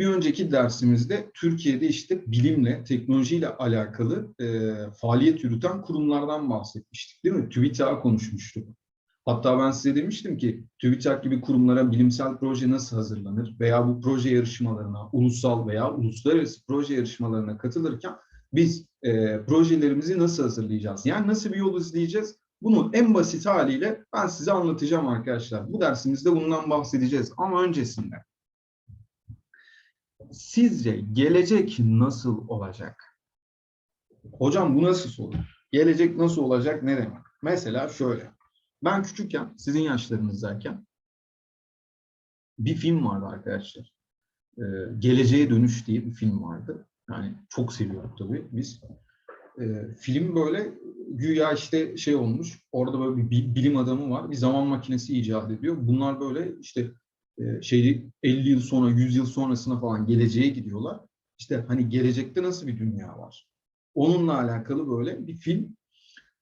bir önceki dersimizde Türkiye'de işte bilimle, teknolojiyle alakalı e, faaliyet yürüten kurumlardan bahsetmiştik değil mi? TÜBİTAK konuşmuştuk. Hatta ben size demiştim ki TÜBİTAK gibi kurumlara bilimsel proje nasıl hazırlanır veya bu proje yarışmalarına, ulusal veya uluslararası proje yarışmalarına katılırken biz e, projelerimizi nasıl hazırlayacağız? Yani nasıl bir yol izleyeceğiz? Bunu en basit haliyle ben size anlatacağım arkadaşlar. Bu dersimizde bundan bahsedeceğiz. Ama öncesinde sizce gelecek nasıl olacak? Hocam bu nasıl soru? Gelecek nasıl olacak ne demek? Mesela şöyle. Ben küçükken, sizin yaşlarınızdayken bir film vardı arkadaşlar. Ee, Geleceğe Dönüş diye bir film vardı. Yani çok seviyorduk tabii biz. Ee, film böyle güya işte şey olmuş. Orada böyle bir bilim adamı var. Bir zaman makinesi icat ediyor. Bunlar böyle işte e, şeyi 50 yıl sonra, 100 yıl sonrasına falan geleceğe gidiyorlar. İşte hani gelecekte nasıl bir dünya var? Onunla alakalı böyle bir film.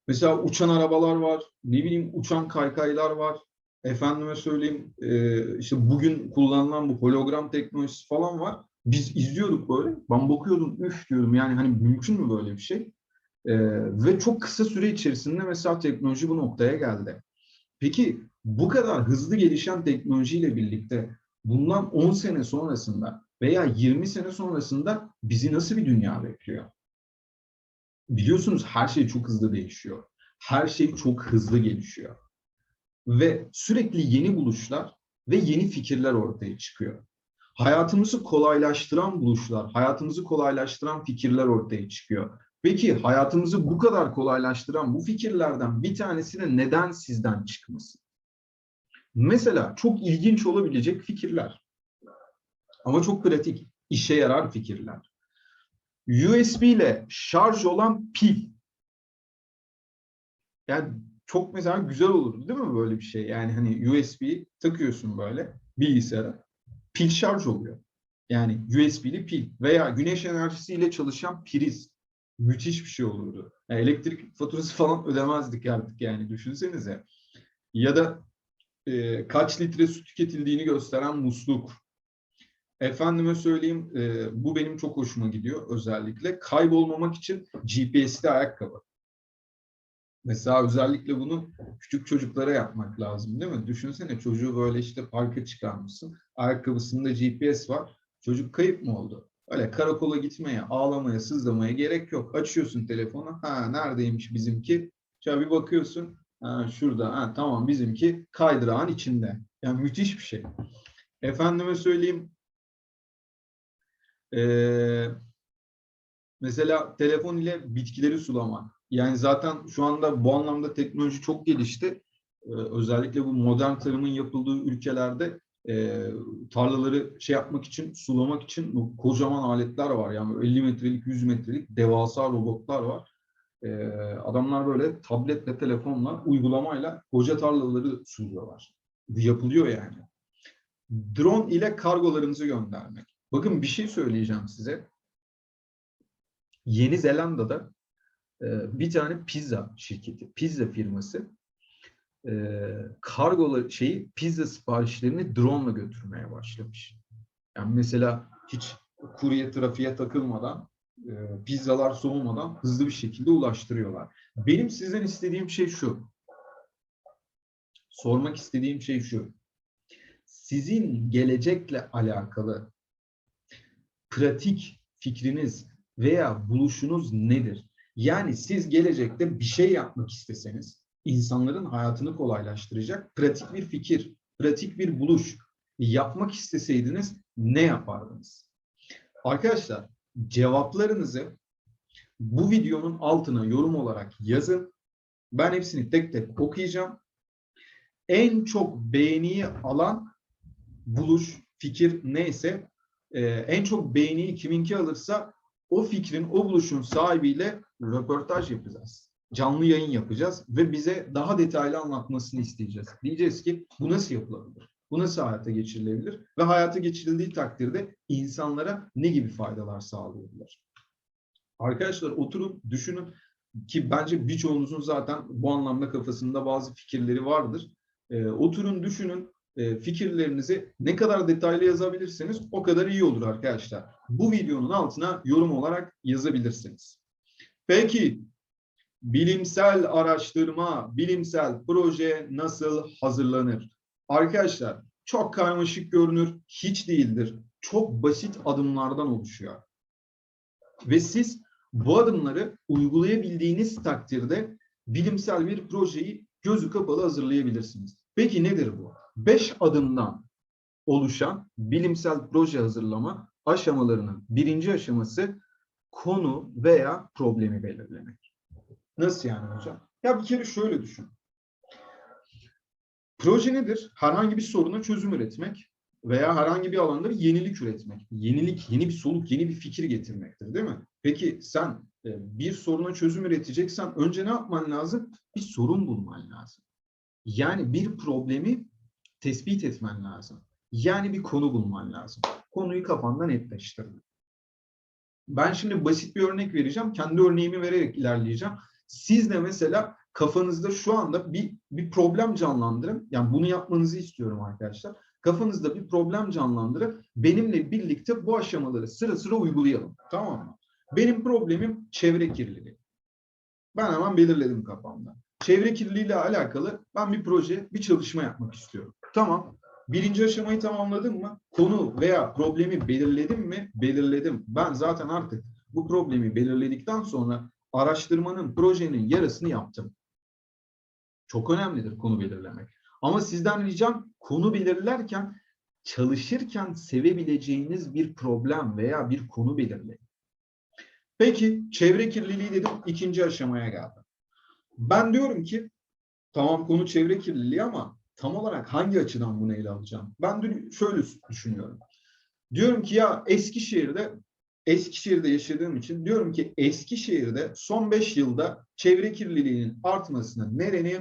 Mesela uçan arabalar var, ne bileyim uçan kaykaylar var. Efendime söyleyeyim e, işte bugün kullanılan bu hologram teknolojisi falan var. Biz izliyorduk böyle. Ben bakıyordum üf diyordum yani hani mümkün mü böyle bir şey? E, ve çok kısa süre içerisinde mesela teknoloji bu noktaya geldi. Peki bu kadar hızlı gelişen teknolojiyle birlikte bundan 10 sene sonrasında veya 20 sene sonrasında bizi nasıl bir dünya bekliyor? Biliyorsunuz her şey çok hızlı değişiyor. Her şey çok hızlı gelişiyor. Ve sürekli yeni buluşlar ve yeni fikirler ortaya çıkıyor. Hayatımızı kolaylaştıran buluşlar, hayatımızı kolaylaştıran fikirler ortaya çıkıyor. Peki hayatımızı bu kadar kolaylaştıran bu fikirlerden bir tanesi neden sizden çıkmasın? Mesela çok ilginç olabilecek fikirler. Ama çok pratik, işe yarar fikirler. USB ile şarj olan pil. Yani çok mesela güzel olur değil mi böyle bir şey? Yani hani USB takıyorsun böyle bilgisayara. Pil şarj oluyor. Yani USB'li pil veya güneş enerjisiyle çalışan priz. Müthiş bir şey olurdu. Yani elektrik faturası falan ödemezdik artık yani düşünsenize. Ya da e, kaç litre su tüketildiğini gösteren musluk. Efendime söyleyeyim e, bu benim çok hoşuma gidiyor özellikle. Kaybolmamak için GPS'li ayakkabı. Mesela özellikle bunu küçük çocuklara yapmak lazım değil mi? Düşünsene çocuğu böyle işte parka çıkarmışsın. Ayakkabısında GPS var. Çocuk kayıp mı oldu? Öyle karakola gitmeye, ağlamaya, sızlamaya gerek yok. Açıyorsun telefonu. Ha neredeymiş bizimki? Şöyle bir bakıyorsun. Ha, şurada. Ha, tamam bizimki kaydırağın içinde. Yani müthiş bir şey. Efendime söyleyeyim. Ee, mesela telefon ile bitkileri sulamak. Yani zaten şu anda bu anlamda teknoloji çok gelişti. Ee, özellikle bu modern tarımın yapıldığı ülkelerde e, tarlaları şey yapmak için, sulamak için bu kocaman aletler var. Yani 50 metrelik, 100 metrelik devasa robotlar var. E, adamlar böyle tabletle, telefonla, uygulamayla koca tarlaları suluyorlar. Bu yapılıyor yani. Drone ile kargolarınızı göndermek. Bakın bir şey söyleyeceğim size. Yeni Zelanda'da e, bir tane pizza şirketi, pizza firması e, kargola şeyi pizza siparişlerini drone ile götürmeye başlamış. Yani mesela hiç kurye trafiğe takılmadan e, pizzalar soğumadan hızlı bir şekilde ulaştırıyorlar. Benim sizden istediğim şey şu. Sormak istediğim şey şu. Sizin gelecekle alakalı pratik fikriniz veya buluşunuz nedir? Yani siz gelecekte bir şey yapmak isteseniz insanların hayatını kolaylaştıracak pratik bir fikir, pratik bir buluş yapmak isteseydiniz ne yapardınız? Arkadaşlar cevaplarınızı bu videonun altına yorum olarak yazın. Ben hepsini tek tek okuyacağım. En çok beğeniyi alan buluş, fikir neyse e, en çok beğeniyi kiminki alırsa o fikrin, o buluşun sahibiyle röportaj yapacağız canlı yayın yapacağız ve bize daha detaylı anlatmasını isteyeceğiz. Diyeceğiz ki bu nasıl yapılabilir? Bu nasıl hayata geçirilebilir? Ve hayata geçirildiği takdirde insanlara ne gibi faydalar sağlayabilir? Arkadaşlar oturun, düşünün ki bence birçoğunuzun zaten bu anlamda kafasında bazı fikirleri vardır. E, oturun, düşünün, e, fikirlerinizi ne kadar detaylı yazabilirseniz o kadar iyi olur arkadaşlar. Bu videonun altına yorum olarak yazabilirsiniz. Peki bilimsel araştırma, bilimsel proje nasıl hazırlanır? Arkadaşlar çok karmaşık görünür, hiç değildir. Çok basit adımlardan oluşuyor. Ve siz bu adımları uygulayabildiğiniz takdirde bilimsel bir projeyi gözü kapalı hazırlayabilirsiniz. Peki nedir bu? Beş adımdan oluşan bilimsel proje hazırlama aşamalarının birinci aşaması konu veya problemi belirlemek. Nasıl yani hocam? Ya bir kere şöyle düşün. Proje nedir? Herhangi bir soruna çözüm üretmek veya herhangi bir alanda yenilik üretmek. Yenilik, yeni bir soluk, yeni bir fikir getirmektir değil mi? Peki sen e, bir soruna çözüm üreteceksen önce ne yapman lazım? Bir sorun bulman lazım. Yani bir problemi tespit etmen lazım. Yani bir konu bulman lazım. Konuyu kafanda netleştirme. Ben şimdi basit bir örnek vereceğim. Kendi örneğimi vererek ilerleyeceğim. Siz de mesela kafanızda şu anda bir, bir problem canlandırın. Yani bunu yapmanızı istiyorum arkadaşlar. Kafanızda bir problem canlandırıp benimle birlikte bu aşamaları sıra sıra uygulayalım. Tamam mı? Benim problemim çevre kirliliği. Ben hemen belirledim kafamda. Çevre kirliliği ile alakalı ben bir proje, bir çalışma yapmak istiyorum. Tamam. Birinci aşamayı tamamladım mı? Konu veya problemi belirledim mi? Belirledim. Ben zaten artık bu problemi belirledikten sonra araştırmanın, projenin yarısını yaptım. Çok önemlidir konu belirlemek. Ama sizden ricam konu belirlerken çalışırken sevebileceğiniz bir problem veya bir konu belirleyin. Peki çevre kirliliği dedim ikinci aşamaya geldim. Ben diyorum ki tamam konu çevre kirliliği ama tam olarak hangi açıdan bunu ele alacağım? Ben dün şöyle düşünüyorum. Diyorum ki ya Eskişehir'de Eskişehir'de yaşadığım için diyorum ki Eskişehir'de son 5 yılda çevre kirliliğinin artmasının nedeni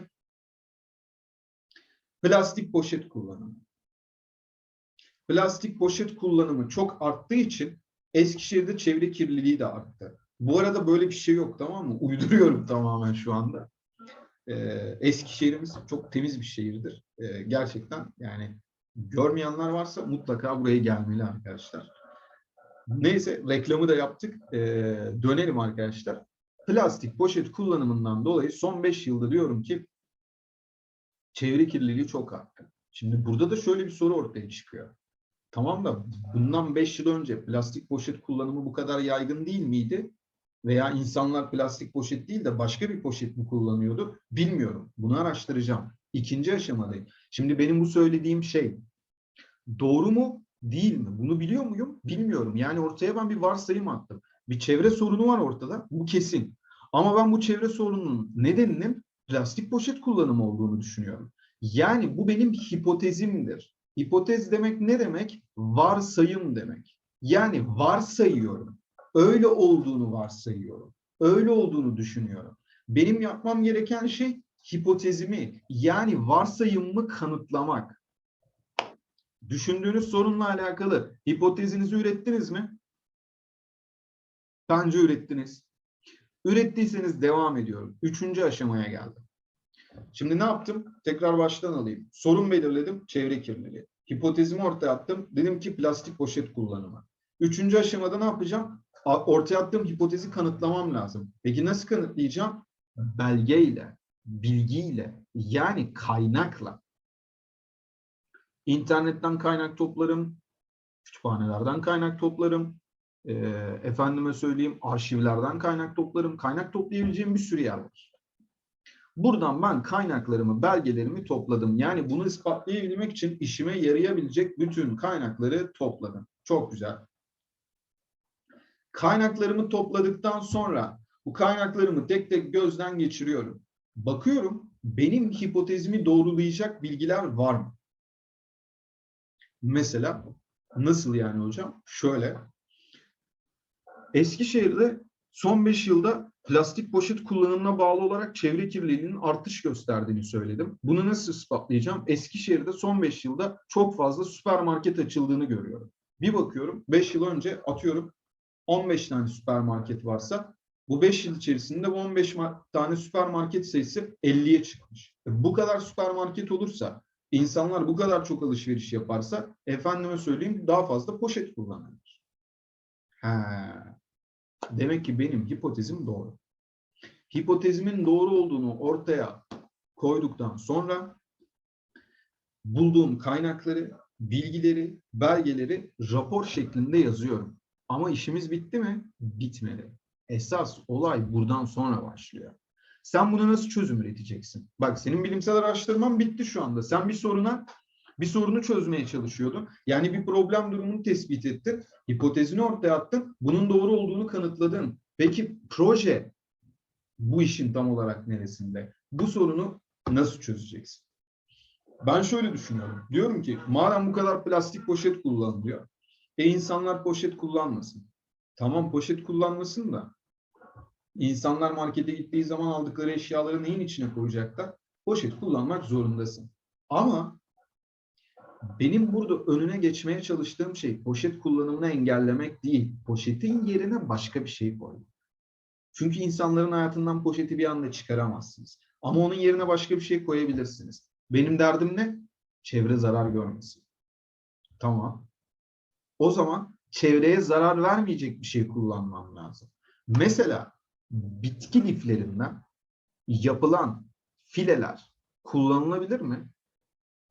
plastik poşet kullanımı. Plastik poşet kullanımı çok arttığı için Eskişehir'de çevre kirliliği de arttı. Bu arada böyle bir şey yok tamam mı? Uyduruyorum tamamen şu anda. Ee, Eskişehir'imiz çok temiz bir şehirdir. Ee, gerçekten yani görmeyenler varsa mutlaka buraya gelmeli arkadaşlar. Neyse reklamı da yaptık. Ee, dönelim arkadaşlar. Plastik poşet kullanımından dolayı son 5 yılda diyorum ki çevre kirliliği çok arttı. Şimdi burada da şöyle bir soru ortaya çıkıyor. Tamam da bundan 5 yıl önce plastik poşet kullanımı bu kadar yaygın değil miydi? Veya insanlar plastik poşet değil de başka bir poşet mi kullanıyordu? Bilmiyorum. Bunu araştıracağım. İkinci aşamadayım. Şimdi benim bu söylediğim şey doğru mu değil mi? Bunu biliyor muyum? Bilmiyorum. Yani ortaya ben bir varsayım attım. Bir çevre sorunu var ortada. Bu kesin. Ama ben bu çevre sorununun nedeninin plastik poşet kullanımı olduğunu düşünüyorum. Yani bu benim hipotezimdir. Hipotez demek ne demek? Varsayım demek. Yani varsayıyorum. Öyle olduğunu varsayıyorum. Öyle olduğunu düşünüyorum. Benim yapmam gereken şey hipotezimi yani varsayımımı kanıtlamak. Düşündüğünüz sorunla alakalı hipotezinizi ürettiniz mi? Bence ürettiniz. Ürettiyseniz devam ediyorum. Üçüncü aşamaya geldim. Şimdi ne yaptım? Tekrar baştan alayım. Sorun belirledim, çevre kirliliği. Hipotezimi ortaya attım. Dedim ki plastik poşet kullanımı. Üçüncü aşamada ne yapacağım? Ortaya attığım hipotezi kanıtlamam lazım. Peki nasıl kanıtlayacağım? Belgeyle, bilgiyle, yani kaynakla. İnternetten kaynak toplarım, kütüphanelerden kaynak toplarım, e, efendime söyleyeyim arşivlerden kaynak toplarım. Kaynak toplayabileceğim bir sürü yer var. Buradan ben kaynaklarımı, belgelerimi topladım. Yani bunu ispatlayabilmek için işime yarayabilecek bütün kaynakları topladım. Çok güzel. Kaynaklarımı topladıktan sonra bu kaynaklarımı tek tek gözden geçiriyorum. Bakıyorum benim hipotezimi doğrulayacak bilgiler var mı? Mesela nasıl yani hocam? Şöyle. Eskişehir'de son 5 yılda plastik poşet kullanımına bağlı olarak çevre kirliliğinin artış gösterdiğini söyledim. Bunu nasıl ispatlayacağım? Eskişehir'de son 5 yılda çok fazla süpermarket açıldığını görüyorum. Bir bakıyorum 5 yıl önce atıyorum 15 tane süpermarket varsa bu 5 yıl içerisinde bu 15 tane süpermarket sayısı 50'ye çıkmış. Bu kadar süpermarket olursa İnsanlar bu kadar çok alışveriş yaparsa efendime söyleyeyim daha fazla poşet kullanırlar. Ha. Demek ki benim hipotezim doğru. Hipotezimin doğru olduğunu ortaya koyduktan sonra bulduğum kaynakları, bilgileri, belgeleri rapor şeklinde yazıyorum. Ama işimiz bitti mi? Bitmedi. Esas olay buradan sonra başlıyor. Sen buna nasıl çözüm üreteceksin? Bak senin bilimsel araştırman bitti şu anda. Sen bir soruna bir sorunu çözmeye çalışıyordun. Yani bir problem durumunu tespit ettin. Hipotezini ortaya attın. Bunun doğru olduğunu kanıtladın. Peki proje bu işin tam olarak neresinde? Bu sorunu nasıl çözeceksin? Ben şöyle düşünüyorum. Diyorum ki madem bu kadar plastik poşet kullanılıyor. E insanlar poşet kullanmasın. Tamam poşet kullanmasın da insanlar markete gittiği zaman aldıkları eşyaları neyin içine koyacaklar? Poşet kullanmak zorundasın. Ama benim burada önüne geçmeye çalıştığım şey poşet kullanımını engellemek değil. Poşetin yerine başka bir şey koymak. Çünkü insanların hayatından poşeti bir anda çıkaramazsınız. Ama onun yerine başka bir şey koyabilirsiniz. Benim derdim ne? Çevre zarar görmesin. Tamam. O zaman çevreye zarar vermeyecek bir şey kullanmam lazım. Mesela bitki liflerinden yapılan fileler kullanılabilir mi?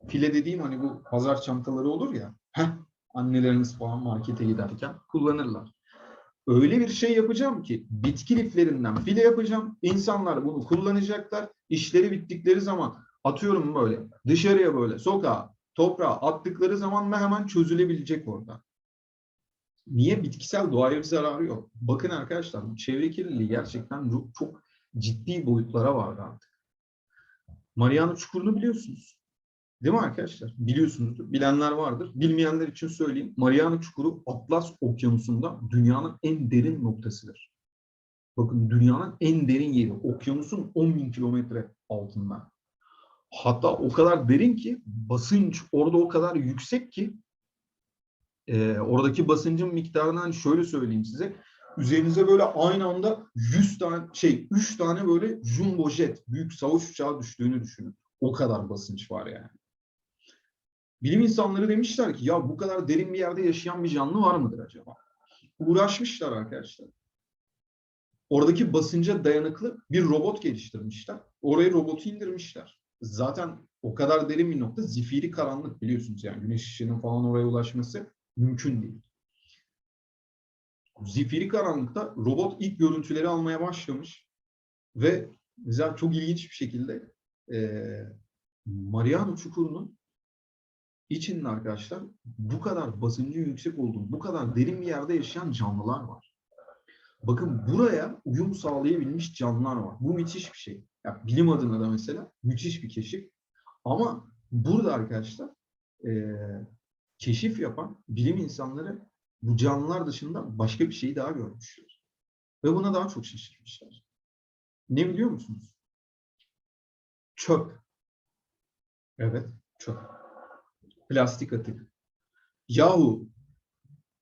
File dediğim hani bu pazar çantaları olur ya. Heh, anneleriniz falan markete giderken kullanırlar. Öyle bir şey yapacağım ki bitki liflerinden file yapacağım. İnsanlar bunu kullanacaklar. İşleri bittikleri zaman atıyorum böyle dışarıya böyle sokağa toprağa attıkları zaman da hemen çözülebilecek orada. Niye? Bitkisel doğaya bir zararı yok. Bakın arkadaşlar bu çevre kirliliği gerçekten çok ciddi boyutlara vardı artık. Mariana Çukuru'nu biliyorsunuz. Değil mi arkadaşlar? Biliyorsunuzdur. Bilenler vardır. Bilmeyenler için söyleyeyim. Mariana Çukuru Atlas Okyanusu'nda dünyanın en derin noktasıdır. Bakın dünyanın en derin yeri. Okyanusun 10 bin kilometre altında. Hatta o kadar derin ki basınç orada o kadar yüksek ki e, oradaki basıncın miktarını hani şöyle söyleyeyim size. Üzerinize böyle aynı anda 100 tane şey 3 tane böyle jumbo jet büyük savaş uçağı düştüğünü düşünün. O kadar basınç var yani. Bilim insanları demişler ki ya bu kadar derin bir yerde yaşayan bir canlı var mıdır acaba? Uğraşmışlar arkadaşlar. Oradaki basınca dayanıklı bir robot geliştirmişler. Oraya robotu indirmişler. Zaten o kadar derin bir nokta zifiri karanlık biliyorsunuz yani güneş ışığının falan oraya ulaşması mümkün değil. Zifiri karanlıkta robot ilk görüntüleri almaya başlamış ve güzel çok ilginç bir şekilde e, Mariana Çukuru'nun içinde arkadaşlar bu kadar basıncın yüksek olduğu, bu kadar derin bir yerde yaşayan canlılar var. Bakın buraya uyum sağlayabilmiş canlılar var. Bu müthiş bir şey. Ya, bilim adına da mesela müthiş bir keşif. Ama burada arkadaşlar e, keşif yapan bilim insanları bu canlılar dışında başka bir şeyi daha görmüşler. Ve buna daha çok şaşırmışlar. Ne biliyor musunuz? Çöp. Evet, çöp. Plastik atık. Yahu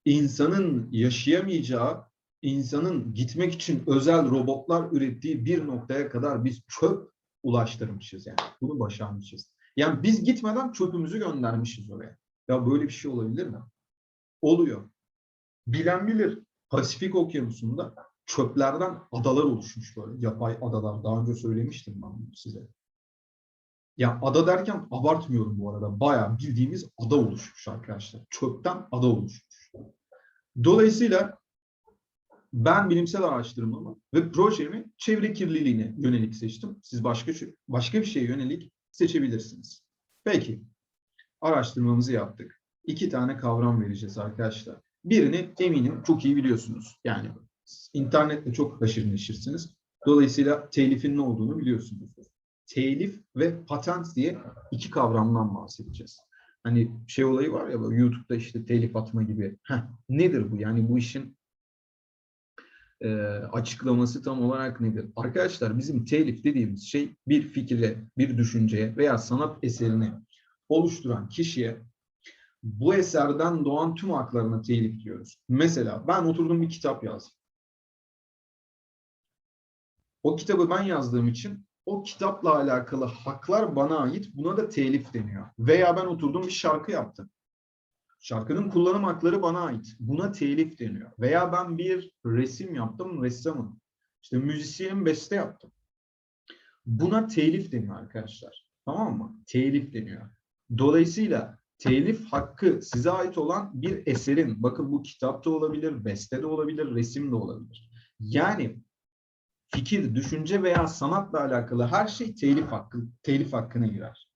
insanın yaşayamayacağı, insanın gitmek için özel robotlar ürettiği bir noktaya kadar biz çöp ulaştırmışız yani. Bunu başarmışız. Yani biz gitmeden çöpümüzü göndermişiz oraya. Ya böyle bir şey olabilir mi? Oluyor. Bilen bilir. Pasifik Okyanusu'nda çöplerden adalar oluşmuş böyle. Yapay adalar. Daha önce söylemiştim ben bunu size. Ya ada derken abartmıyorum bu arada. Bayağı bildiğimiz ada oluşmuş arkadaşlar. Çöpten ada oluşmuş. Dolayısıyla ben bilimsel araştırmamı ve projemi çevre kirliliğine yönelik seçtim. Siz başka başka bir şeye yönelik seçebilirsiniz. Peki. Araştırmamızı yaptık. İki tane kavram vereceğiz arkadaşlar. Birini eminim çok iyi biliyorsunuz. Yani internette çok haşır neşirsiniz. Dolayısıyla telifin ne olduğunu biliyorsunuzdur. Telif ve patent diye iki kavramdan bahsedeceğiz. Hani şey olayı var ya YouTube'da işte telif atma gibi. Heh, nedir bu? Yani bu işin e, açıklaması tam olarak nedir? Arkadaşlar bizim telif dediğimiz şey bir fikre, bir düşünceye veya sanat eserini oluşturan kişiye bu eserden doğan tüm haklarına telif diyoruz. Mesela ben oturdum bir kitap yazdım. O kitabı ben yazdığım için o kitapla alakalı haklar bana ait. Buna da telif deniyor. Veya ben oturdum bir şarkı yaptım. Şarkının kullanım hakları bana ait. Buna telif deniyor. Veya ben bir resim yaptım, ressamım. İşte müzisyenim, beste yaptım. Buna telif deniyor arkadaşlar. Tamam mı? Telif deniyor. Dolayısıyla telif hakkı size ait olan bir eserin, bakın bu kitapta olabilir, beste de olabilir, resim de olabilir. Yani fikir, düşünce veya sanatla alakalı her şey telif hakkı, telif hakkına girer.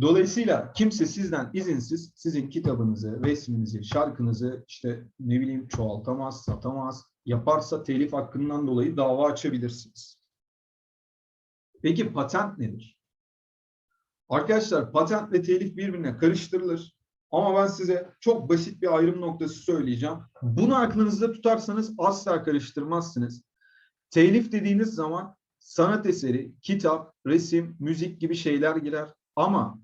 Dolayısıyla kimse sizden izinsiz sizin kitabınızı, resminizi, şarkınızı işte ne bileyim çoğaltamaz, satamaz. Yaparsa telif hakkından dolayı dava açabilirsiniz. Peki patent nedir? Arkadaşlar patent ve telif birbirine karıştırılır. Ama ben size çok basit bir ayrım noktası söyleyeceğim. Bunu aklınızda tutarsanız asla karıştırmazsınız. Telif dediğiniz zaman sanat eseri, kitap, resim, müzik gibi şeyler girer. Ama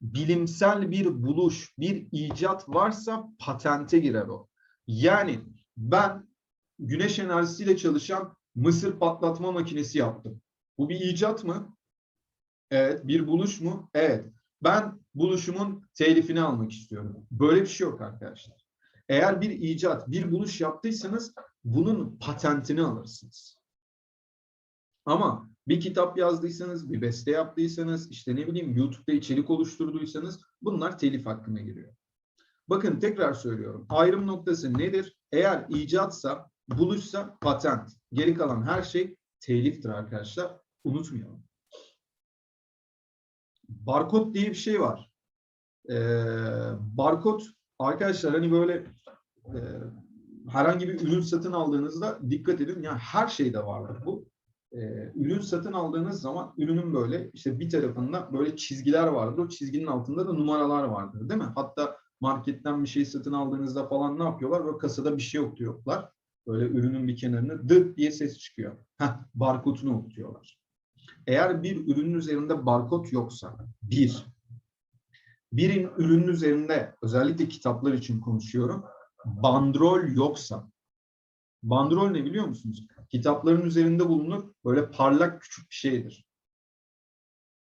bilimsel bir buluş, bir icat varsa patente girer o. Yani ben güneş enerjisiyle çalışan mısır patlatma makinesi yaptım. Bu bir icat mı? Evet. Bir buluş mu? Evet. Ben buluşumun telifini almak istiyorum. Böyle bir şey yok arkadaşlar. Eğer bir icat, bir buluş yaptıysanız bunun patentini alırsınız. Ama bir kitap yazdıysanız, bir beste yaptıysanız, işte ne bileyim YouTube'da içerik oluşturduysanız bunlar telif hakkına giriyor. Bakın tekrar söylüyorum. Ayrım noktası nedir? Eğer icatsa, buluşsa patent. Geri kalan her şey teliftir arkadaşlar. Unutmayalım. Barkod diye bir şey var. Ee, barkod arkadaşlar hani böyle e, herhangi bir ürün satın aldığınızda dikkat edin. Yani her şeyde vardır bu. Ee, ürün satın aldığınız zaman ürünün böyle işte bir tarafında böyle çizgiler vardır. O çizginin altında da numaralar vardır değil mi? Hatta marketten bir şey satın aldığınızda falan ne yapıyorlar? Böyle kasada bir şey yok diyorlar. Böyle ürünün bir kenarına dıt diye ses çıkıyor. Heh, barkodunu okutuyorlar. Eğer bir ürünün üzerinde barkod yoksa, bir, birin ürünün üzerinde özellikle kitaplar için konuşuyorum, bandrol yoksa, bandrol ne biliyor musunuz? Kitapların üzerinde bulunur, böyle parlak küçük bir şeydir.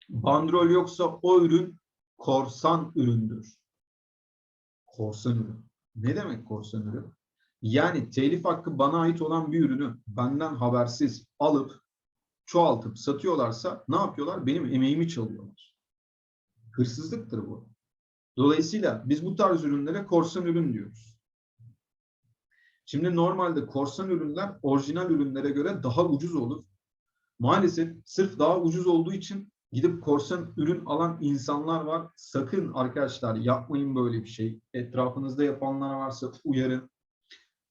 Bandrol yoksa o ürün korsan üründür. Korsan ürün. Ne demek korsan ürün? Yani telif hakkı bana ait olan bir ürünü benden habersiz alıp çoğaltıp satıyorlarsa ne yapıyorlar? Benim emeğimi çalıyorlar. Hırsızlıktır bu. Dolayısıyla biz bu tarz ürünlere korsan ürün diyoruz. Şimdi normalde korsan ürünler orijinal ürünlere göre daha ucuz olur. Maalesef sırf daha ucuz olduğu için gidip korsan ürün alan insanlar var. Sakın arkadaşlar yapmayın böyle bir şey. Etrafınızda yapanlar varsa uyarın.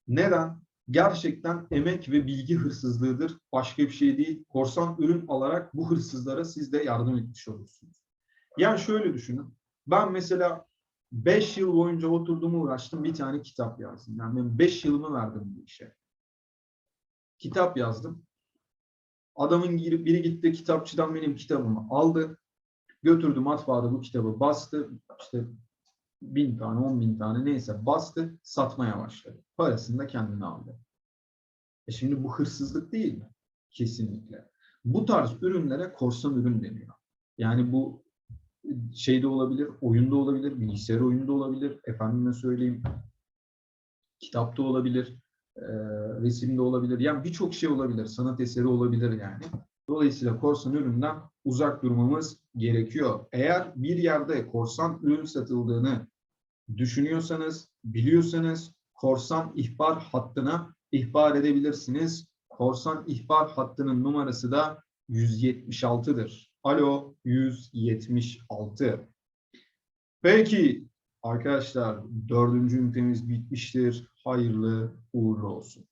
Neden? gerçekten emek ve bilgi hırsızlığıdır. Başka bir şey değil. Korsan ürün alarak bu hırsızlara siz de yardım etmiş olursunuz. Yani şöyle düşünün. Ben mesela 5 yıl boyunca oturdum uğraştım bir tane kitap yazdım. Yani ben 5 yılımı verdim bu işe. Kitap yazdım. Adamın biri gitti kitapçıdan benim kitabımı aldı. Götürdü matbaada bu kitabı bastı. İşte bin tane, on bin tane neyse bastı, satmaya başladı. Parasını da kendine aldı. E şimdi bu hırsızlık değil mi? Kesinlikle. Bu tarz ürünlere korsan ürün deniyor. Yani bu şeyde olabilir, oyunda olabilir, bilgisayar oyunda olabilir, efendime söyleyeyim, kitapta olabilir, e, resimde olabilir. Yani birçok şey olabilir, sanat eseri olabilir yani. Dolayısıyla korsan üründen uzak durmamız gerekiyor. Eğer bir yerde korsan ürün satıldığını düşünüyorsanız, biliyorsanız korsan ihbar hattına ihbar edebilirsiniz. Korsan ihbar hattının numarası da 176'dır. Alo 176. Peki arkadaşlar dördüncü ünitemiz bitmiştir. Hayırlı uğurlu olsun.